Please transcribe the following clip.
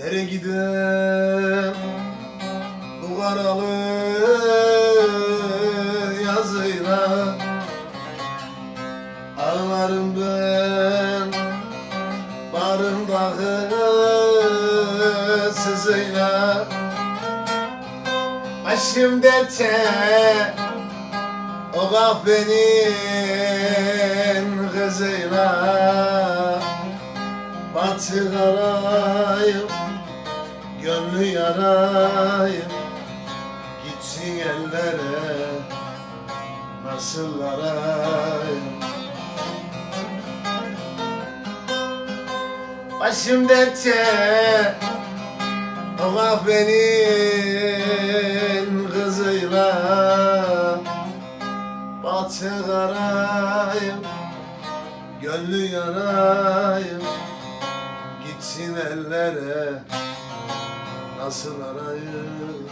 Nereye gidem bu karalı yazıyla Ağlarım ben barındağı sızıyla Başım dertte o kahvenin kızıyla Batı karayım yarayım. Gitsin ellere Nasıl arayım? Başım dertte O kahvenin kızıyla Batı karayım Gönlü yarayım. Gitsin ellere Nasıl arayım